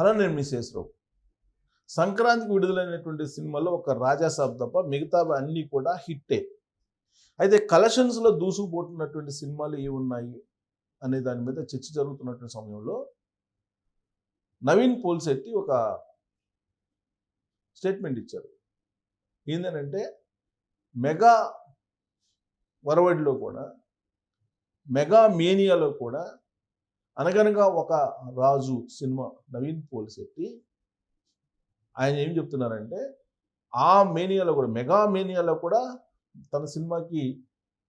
Hello నేను సంక్రాంతికి విడుదలైనటువంటి సినిమాలో ఒక రాజాసాబ్ తప్ప మిగతా అన్నీ కూడా హిట్టే. అయితే కలెక్షన్స్లో దూసుకుపోతున్నటువంటి సినిమాలు ఏ ఉన్నాయి అనే దాని మీద చర్చ జరుగుతున్నటువంటి సమయంలో నవీన్ పోల్శెట్టి ఒక స్టేట్మెంట్ ఇచ్చారు ఏంటంటే మెగా వరవడిలో కూడా మెగా మేనియాలో కూడా అనగనగా ఒక రాజు సినిమా నవీన్ పోలిశెట్టి ఆయన ఏం చెప్తున్నారంటే ఆ మేనియాలో కూడా మెగా మేనియాలో కూడా తన సినిమాకి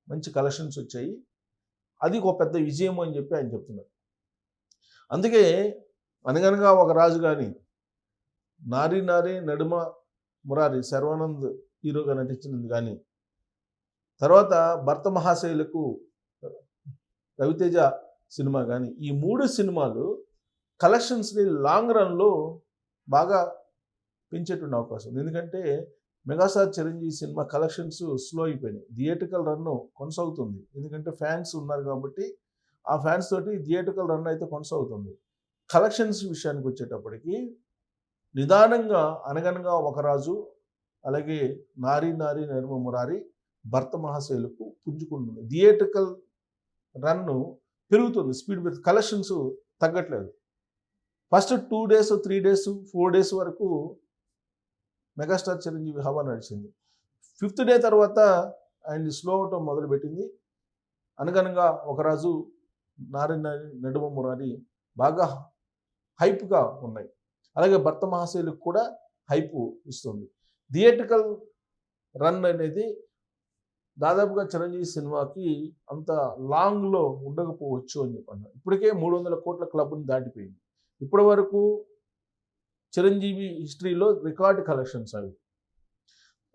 మంచి కలెక్షన్స్ వచ్చాయి. అది ఒక పెద్ద విజయం అని చెప్పి ఆయన చెప్తున్నారు. అందుకే అనగనగా ఒక రాజు కానీ నారి నారి నడుమ మురారి శర్వానంద్ హీరోగా నటించినది కానీ తర్వాత భర్త మహాశైలకు రవితేజ సినిమా కానీ ఈ మూడు సినిమాలు కలెక్షన్స్ని లాంగ్ రన్లో బాగా పెంచేటువంటి అవకాశం ఉంది. ఎందుకంటే megastar Chiranjeevi cinema collections slow అయిపోయినాయి. థియేటికల్ రన్ కొనసాగుతుంది. ఎందుకంటే ఫ్యాన్స్ ఉన్నారు కాబట్టి ఆ ఫ్యాన్స్ తోటి థియేటికల్ రన్ అయితే కొనసాగుతుంది. కలెక్షన్స్ విషయానికి వచ్చేటప్పటికి నిదానంగా అనగనగా ఒక రాజు అలాగే నారి నారి నర్మ మురారి భర్త మహాశైలకు పుంజుకుంటుంది. థియేటికల్ రన్ను పెరుగుతుంది. స్పీడ్ పెరుగుతుంది. కలెక్షన్స్ తగ్గట్లేదు. First two days three days four days వరకు మెగాస్టార్ చిరంజీవి హవా నడిచింది. ఫిఫ్త్ డే తర్వాత ఆయన స్లో అవటం మొదలుపెట్టింది. అనగనగా ఒక రాజు నారి నడుమ మురారి బాగా హైప్గా ఉన్నాయి. అలాగే భర్త మహాశైలికి కూడా హైప్ ఇస్తుంది. థియేటికల్ రన్ అనేది దాదాపుగా చిరంజీవి సినిమాకి అంత లాంగ్లో ఉండకపోవచ్చు అని చెప్పండి ఇప్పటికే మూడు వందల కోట్ల క్లబ్ని దాటిపోయింది. ఇప్పటి వరకు చిరంజీవి హిస్టరీలో రికార్డ్ కలెక్షన్స్ అవి.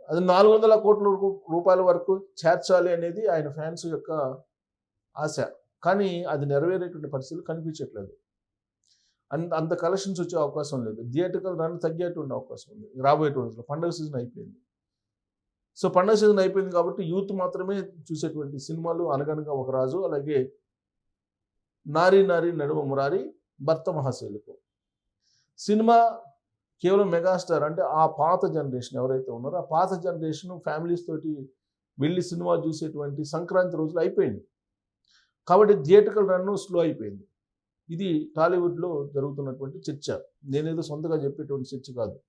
అది నాలుగు వందల కోట్ల రూపాయల వరకు చేర్చాలి అనేది ఆయన ఫ్యాన్స్ యొక్క ఆశ. కానీ అది నెరవేరేటువంటి పరిస్థితులు కనిపించట్లేదు. అంత అంత కలెక్షన్స్ వచ్చే అవకాశం లేదు. థియేటికల్ రన్ తగ్గేటువంటి అవకాశం ఉంది. రాబోయేటువంటి రోజుల్లో పండుగ సీజన్ అయిపోయింది. సో పండగ సీజన్ అయిపోయింది కాబట్టి యూత్ మాత్రమే చూసేటువంటి సినిమాలు అనగనగా ఒక రాజు అలాగే నారీ నారి నడుమ మురారి భర్త మహాశైలుకు. సినిమా కేవలం మెగాస్టార్ అంటే ఆ పాత జనరేషన్ ఎవరైతే ఉన్నారో ఆ పాత జనరేషన్ ఫ్యామిలీస్ తోటి వెళ్ళి సినిమా చూసేటువంటి సంక్రాంతి రోజులు అయిపోయింది. కాబట్టి థియేటర్కల్ రన్ స్లో అయిపోయింది. ఇది టాలీవుడ్లో జరుగుతున్నటువంటి చర్చ. నేనేదో సొంతగా చెప్పేటువంటి చర్చ కాదు.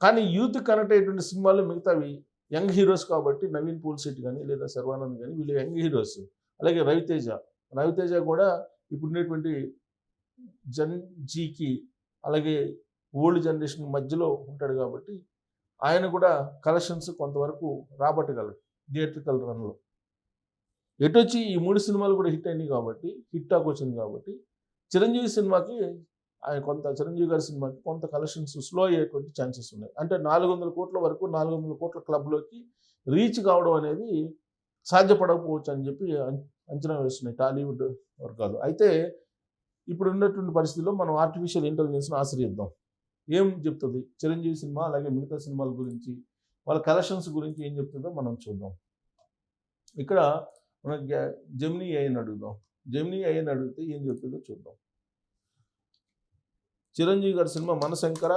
కానీ యూత్ కనెక్ట్ అయ్యేటువంటి సినిమాలు మిగతావి యంగ్ హీరోస్ కాబట్టి నవీన్ పూల్శెట్టి కానీ లేదా శర్వానంద్ కానీ వీళ్ళు యంగ్ హీరోస్. అలాగే రవితేజ. రవితేజ కూడా ఇప్పుడు ఉండేటువంటి జన్ జీకి అలాగే ఓల్డ్ జనరేషన్ మధ్యలో ఉంటాడు కాబట్టి ఆయన కూడా కలెక్షన్స్ కొంతవరకు రాబట్టగలడు థియేట్రికల్ రన్లో. ఎటొచ్చి ఈ మూడు సినిమాలు కూడా హిట్ అయినాయి కాబట్టి హిట్ టాక్ వచ్చింది కాబట్టి చిరంజీవి సినిమాకి ఆయన కొంత చిరంజీవి గారి సినిమాకి కొంత కలెక్షన్స్ స్లో అయ్యేటువంటి ఛాన్సెస్ ఉన్నాయి. అంటే నాలుగు వందల కోట్ల వరకు నాలుగు వందల కోట్ల క్లబ్లోకి రీచ్ కావడం అనేది సాధ్యపడకపోవచ్చు అని చెప్పి అంచనా వేస్తున్నాయి టాలీవుడ్ వర్గాలు. అయితే ఇప్పుడు ఉన్నటువంటి పరిస్థితుల్లో మనం ఆర్టిఫిషియల్ ఇంటెలిజెన్స్ను ఆశ్రయిద్దాం. ఏం చెప్తుంది? చిరంజీవి సినిమా అలాగే మిగతా సినిమాల గురించి వాళ్ళ కలెక్షన్స్ గురించి ఏం చెప్తుందో మనం చూద్దాం. ఇక్కడ మన జెమినీ అయ్యని అడుగుదాం. జెమినీ అయ్యని అడిగితే ఏం చెప్తుందో చూద్దాం. చిరంజీవి గారి cinema Manashankara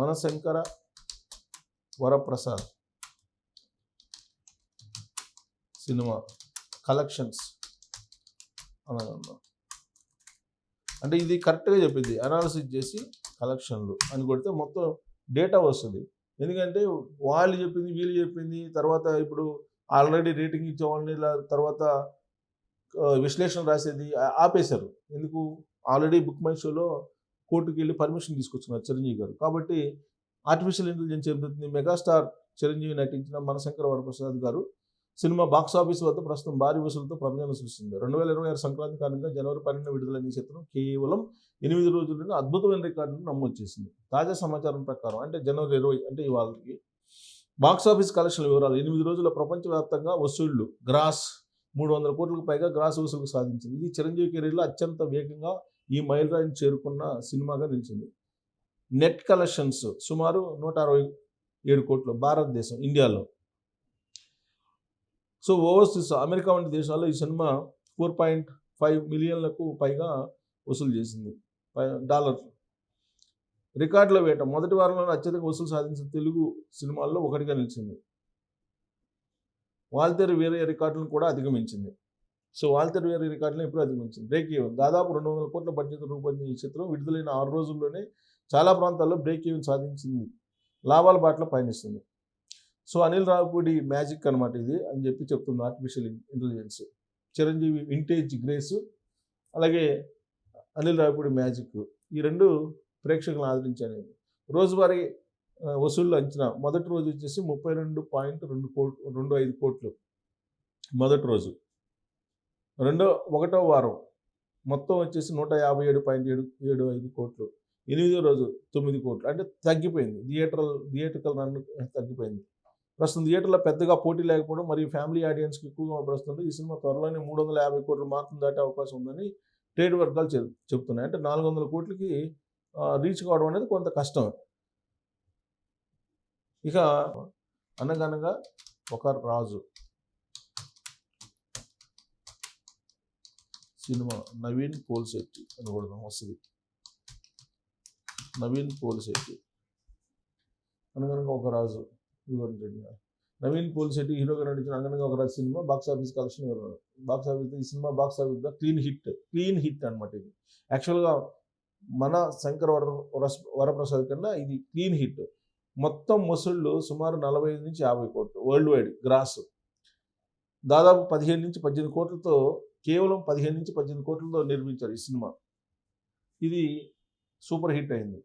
Manashankara Varaprasad cinema collections అని అంటే ఇది కరెక్ట్గా చెప్పింది అనాలిసిస్ చేసి కలెక్షన్లు అని కొడితే మొత్తం డేటా వస్తుంది. ఎందుకంటే వాళ్ళు చెప్పింది వీళ్ళు చెప్పింది తర్వాత ఇప్పుడు ఆల్రెడీ రేటింగ్ ఇచ్చే వాళ్ళని ఇలా తర్వాత విశ్లేషణ రాసేది ఆపేశారు. ఎందుకు? ఆల్రెడీ బుక్ మై షోలో కోర్టుకి వెళ్ళి పర్మిషన్ తీసుకొచ్చున్నారు చిరంజీవి గారు. కాబట్టి ఆర్టిఫిషియల్ ఇంటెలిజెన్స్ చెబుతుంది మెగాస్టార్ చిరంజీవి నటించిన మనశంకర వరప్రసాద్ గారు సినిమా బాక్స్ ఆఫీస్ వద్ద ప్రస్తుతం భారీ వసూలతో ప్రపంచాన్ని సృష్టింది రెండు వేల ఇరవై ఆరు సంక్రాంతి కారణంగా జనవరి పన్నెండు విడుదలైన చిత్రం కేవలం ఎనిమిది రోజుల్లోనే అద్భుతమైన రికార్డును నమోదు చేసింది. తాజా సమాచారం ప్రకారం అంటే జనవరి ఇరవై అంటే ఇవాళకి బాక్స్ ఆఫీస్ కలెక్షన్ల వివరాలు ఎనిమిది రోజుల ప్రపంచవ్యాప్తంగా వసూళ్ళు గ్రాస్ మూడు వందల కోట్లకు పైగా గ్రాస్ వసూలు సాధించింది. ఇది చిరంజీవి కెరీర్లో అత్యంత వేగంగా ఈ మైలురాయిని చేరుకున్న సినిమాగా నిలిచింది. నెట్ కలెక్షన్స్ సుమారు నూట అరవై ఏడు కోట్లు భారతదేశం ఇండియాలో. సో ఓవర్సీస్ అమెరికా వంటి దేశాల్లో ఈ సినిమా ఫోర్ పాయింట్ ఫైవ్ మిలియన్లకు పైగా వసూలు చేసింది డాలర్. రికార్డుల వేట మొదటి వారంలో అత్యధిక వసూలు సాధించిన తెలుగు సినిమాల్లో ఒకటిగా నిలిచింది. వాల్తేరు వేరే రికార్డులను కూడా అధిగమించింది. సో వాల్తేరు వేరే రికార్డులను ఎప్పుడు అధిగమించింది బ్రేక్ ఈవెన్ దాదాపు రెండు వందల కోట్ల బడ్జెట్ రూపొందిన ఈ చిత్రం విడుదలైన ఆరు రోజుల్లోనే చాలా ప్రాంతాల్లో బ్రేక్ ఈవెన్ సాధించింది. లాభాల బాటలో పయనిస్తుంది. సో అనిల్ రావుపూడి మ్యాజిక్ అనమాట ఇది అని చెప్పి చెప్తుంది artificial intelligence Chiranjeevi vintage grace అలాగే అనిల్ రావుపూడి మ్యాజిక్ ఈ రెండు ప్రేక్షకులను ఆదరించాను రోజువారీ వసూళ్ళు అంచనా మొదటి రోజు వచ్చేసి ముప్పై రెండు పాయింట్ రెండు కోట్లు రెండు ఐదు కోట్లు మొదటి రోజు. రెండో ఒకటో వారం. మొత్తం వచ్చేసి నూట యాభై ఏడు పాయింట్ ఏడు ఏడు ఐదు కోట్లు. ఎనిమిదో రోజు తొమ్మిది కోట్లు. అంటే తగ్గిపోయింది. థియేటర్ థియేటర్కల్ రన్ తగ్గిపోయింది. ప్రస్తుతం థియేటర్లో పెద్దగా పోటీ లేకపోవడం మరియు ఫ్యామిలీ ఆడియన్స్కి ఎక్కువగా ప్రస్తుతం ఈ సినిమా త్వరలోనే మూడు వందల యాభై కోట్లు మాత్రం దాటే అవకాశం ఉందని ట్రేడ్ వర్గాలు చెప్ చెప్తున్నాయి అంటే నాలుగు వందల కోట్లకి రీచ్ కావడం అనేది కొంత కష్టం. ఇక అనగనగా ఒక రాజు. సినిమా నవీన్ పోల్శెట్టి అని కూడా వస్తుంది. నవీన్ పోల్శెట్టి. అనగనగా ఒక రాజు. నవీన్ పోల్శెట్టి హీరోగా నటించిన Anaganaga Oka Raju cinema box office collection box office ఈ cinema box office clean hit. Clean hit అనమాట ఇది. యాక్చువల్గా మన శంకర్ వర వరస్- వరప్రసాద్ కన్నా ఇది క్లీన్ హిట్. మొత్తం ముసళ్ళు సుమారు నలభై ఐదు నుంచి యాభై కోట్లు. Worldwide gross. దాదాపు పదిహేను నుంచి పద్దెనిమిది కోట్లతో కేవలం పదిహేను నుంచి పద్దెనిమిది కోట్లతో నిర్మించారు ఈ సినిమా. ఇది సూపర్ హిట్ అయింది.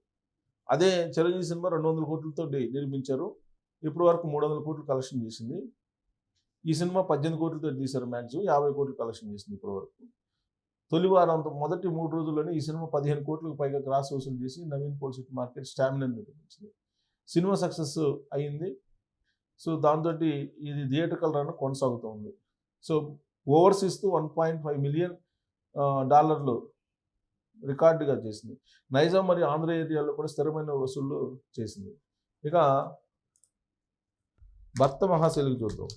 అదే చిరంజీవి సినిమా రెండు వందల కోట్లతో నిర్మించారు. ఇప్పటి వరకు మూడు వందల కోట్లు కలెక్షన్ చేసింది. ఈ సినిమా పద్దెనిమిది కోట్లతో తీశారు మ్యాక్సిమం యాభై కోట్లు కలెక్షన్ చేసింది ఇప్పటి వరకు. తొలి వారంతో మొదటి మూడు రోజుల్లోనే ఈ సినిమా పదిహేను కోట్లకు పైగా క్రాస్ వసూలు చేసి నవీన్ పోల్సిట్ మార్కెట్ స్టామినా నిర్మించింది సినిమా సక్సెస్ అయింది. సో దాంతో ఇది థియేటర్కల్ రన్ కొనసాగుతుంది. సో ఓవర్సీస్తో వన్ పాయింట్ ఫైవ్ మిలియన్ డాలర్లు రికార్డుగా చేసింది. నైజాం మరియు ఆంధ్ర ఏరియాలో కూడా స్థిరమైన వసూళ్ళు చేసింది. ఇక భర్త మహాశైలికి చూద్దాం.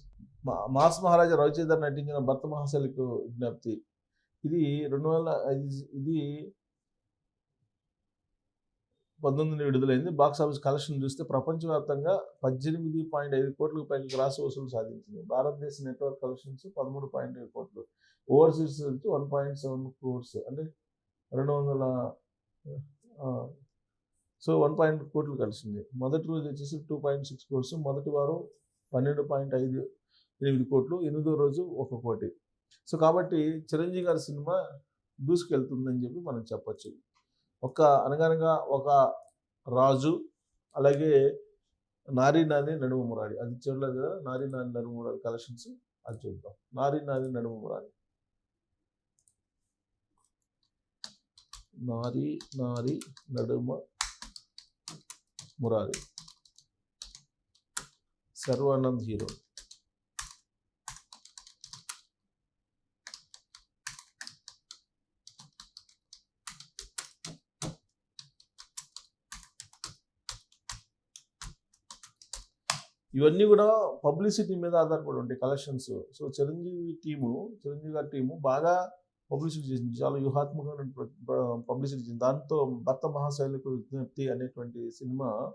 మా- మాస్ మహారాజా రవిచంద్ర నటించిన భర్త మహాశైలికి విజ్ఞప్తి. ఇది రెండు వేల ఐదు- ఇది పంతొమ్మిది విడుదలైంది. బాక్స్ ఆఫీస్ కలెక్షన్ చూస్తే ప్రపంచవ్యాప్తంగా పద్దెనిమిది పాయింట్ ఐదు కోట్లకు పైగా గ్రాస్ వసూలు సాధించింది. భారతదేశ నెట్వర్క్ కలెక్షన్స్ పదమూడు పాయింట్ ఐదు కోట్లు. Overseas one point seven crores అంటే రెండు వందల సో వన్ పాయింట్ కోట్లు కలిసింది. మొదటి రోజు వచ్చేసి టూ పాయింట్ సిక్స్ క్రోర్స్ మొదటి వారం పన్నెండు పాయింట్ ఐదు ఎనిమిది కోట్లు. ఎనిమిదో రోజు ఒక కోటి. సో కాబట్టి చిరంజీవి గారి సినిమా దూసుకెళ్తుందని చెప్పి మనం చెప్పొచ్చు. ఒక అనగనగా ఒక రాజు అలాగే నారీ నాని నడుము మురారి. అది చూడలేదు కదా? నారీ నాని నడుము మురారి కలెక్షన్స్ అది చూద్దాం. నారీ నాని నడుము మురారి. నారీ నారి నడుమ మురారి. సర్వానంద్ హీరో. ఇవన్నీ కూడా పబ్లిసిటీ మీద ఆధారపడి ఉంటాయి collections. So Chiranjeevi team Chiranjeevi గారి టీము బాగా పబ్లిసిటీ చేసింది. చాలా వ్యూహాత్మకమైన పబ్లిసిటీ చేసింది. దాంతో భర్త మహాశైలకు విజ్ఞప్తి అనేటువంటి సినిమా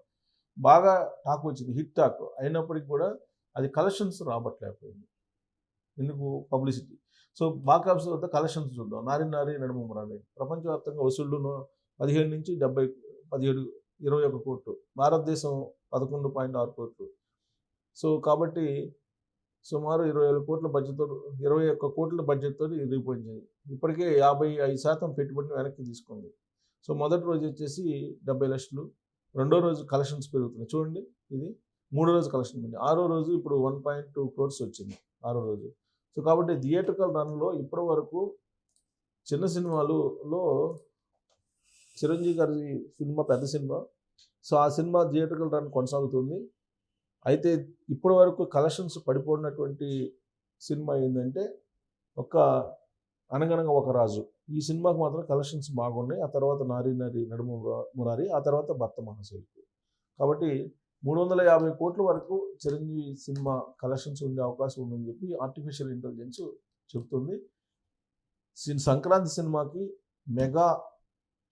బాగా టాక్ వచ్చింది. హిట్ టాక్ అయినప్పటికీ కూడా అది కలెక్షన్స్ రాబట్టలేకపోయింది. ఎందుకు? పబ్లిసిటీ. సో బాక్స్ వద్ద కలెక్షన్స్ చూద్దాం. నారి నారి నడుము మురారి ప్రపంచవ్యాప్తంగా వసూళ్ళు పదిహేను నుంచి డెబ్బై పదిహేడు ఇరవై ఒక కోట్లు. భారతదేశం పదకొండు పాయింట్ ఆరు కోట్లు. సో కాబట్టి సుమారు ఇరవై వేల కోట్ల బడ్జెట్తో ఇరవై ఒక్క కోట్ల బడ్జెట్తో ఇరిగిపోయింది ఇప్పటికే యాభై ఐదు శాతం పెట్టుబడిని వెనక్కి తీసుకుంది సో మొదటి రోజు వచ్చేసి డెబ్బై లక్షలు రెండో రోజు కలెక్షన్స్ పెరుగుతున్నాయి. చూడండి ఇది మూడో రోజు కలెక్షన్ ఉంది ఆరో రోజు ఇప్పుడు వన్ పాయింట్ టూ క్రోర్స్ వచ్చింది ఆరో రోజు. సో కాబట్టి థియేటర్కల్ రన్లో ఇప్పటి వరకు చిన్న సినిమాలులో చిరంజీవి గారి సినిమా పెద్ద సినిమా. సో ఆ సినిమా థియేటర్కల్ రన్ కొనసాగుతుంది. అయితే ఇప్పటి వరకు కలెక్షన్స్ పడిపోయినటువంటి సినిమా ఏంటంటే ఒక అనగనగా ఒక రాజు. ఈ సినిమాకి మాత్రం కలెక్షన్స్ బాగున్నాయి. ఆ తర్వాత నారి నారి నడుము మురారి ఆ తర్వాత భర్త మహాశైలికి కాబట్టి మూడు వందల యాభై కోట్ల వరకు చిరంజీవి సినిమా కలెక్షన్స్ ఉండే అవకాశం ఉందని చెప్పి ఆర్టిఫిషియల్ ఇంటెలిజెన్స్ చెప్తుంది సంక్రాంతి సినిమాకి మెగా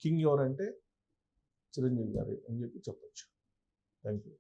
కింగ్ ఎవరంటే చిరంజీవి గారి అని చెప్పి చెప్పచ్చు. Thank you